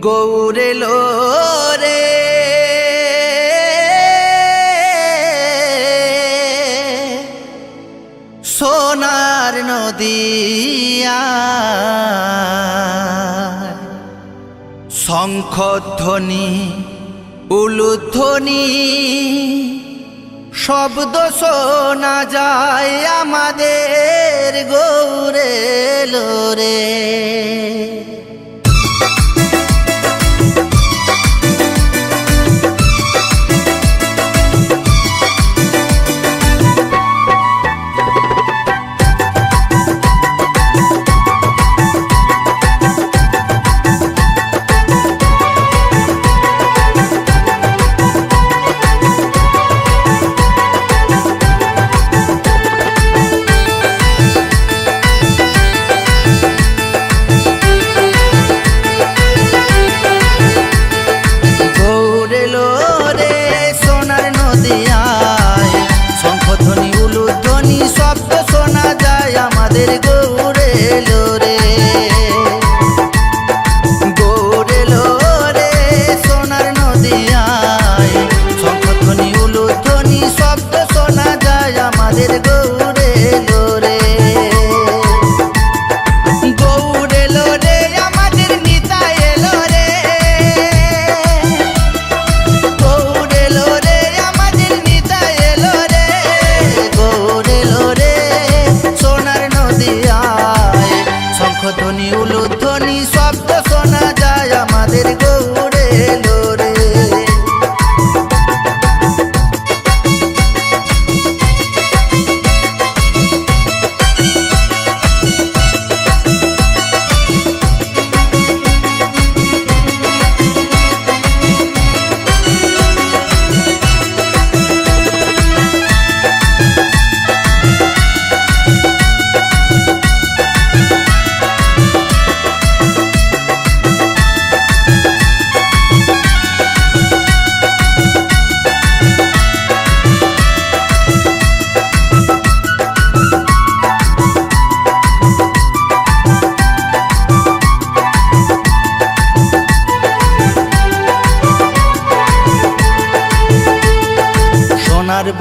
গৌরে রে সোনার নদিয়া শঙ্খধ্বনি উলুধ্বনি শব্দ শোনা যায় আমাদের গৌরে রে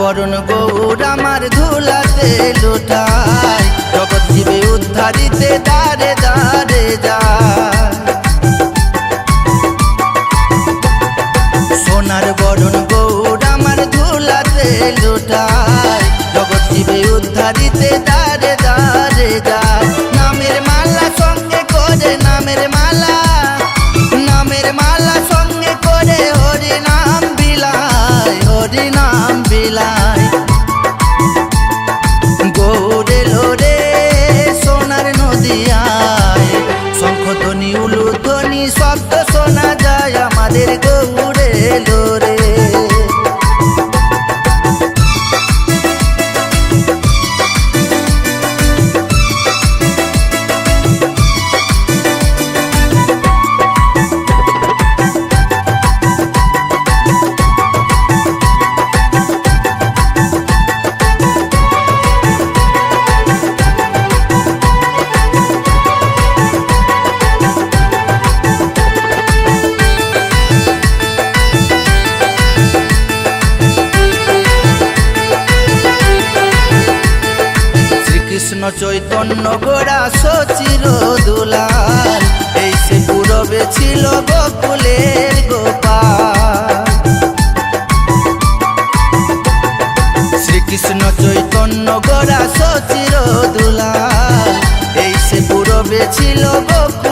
বরণ গো তাদের গো চৈতন্য গোড়া সচির দুলাল। এই সে পুরবে ছিল গোকুলের গোপাল। শ্রীকৃষ্ণ চৈতন্য গোড়া সচির দুলাল। এই সে পুরবে ছিল গোকুল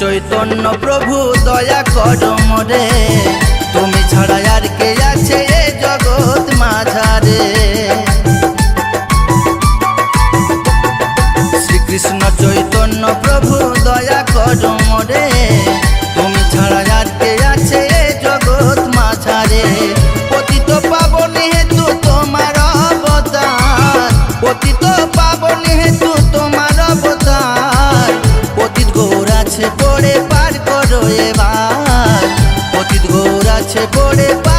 চৈতন্য প্রভু, দয়া করো মোরে। তুমি ছাড়া আর কে আছে জগৎ মাঝারে। শ্রীকৃষ্ণ চৈতন্য প্রভু, দয়া করো মোরে। তুমি ছাড়া আর কে আছে জগৎ মাঝারে। পতিত পাবনি আছে পড়ে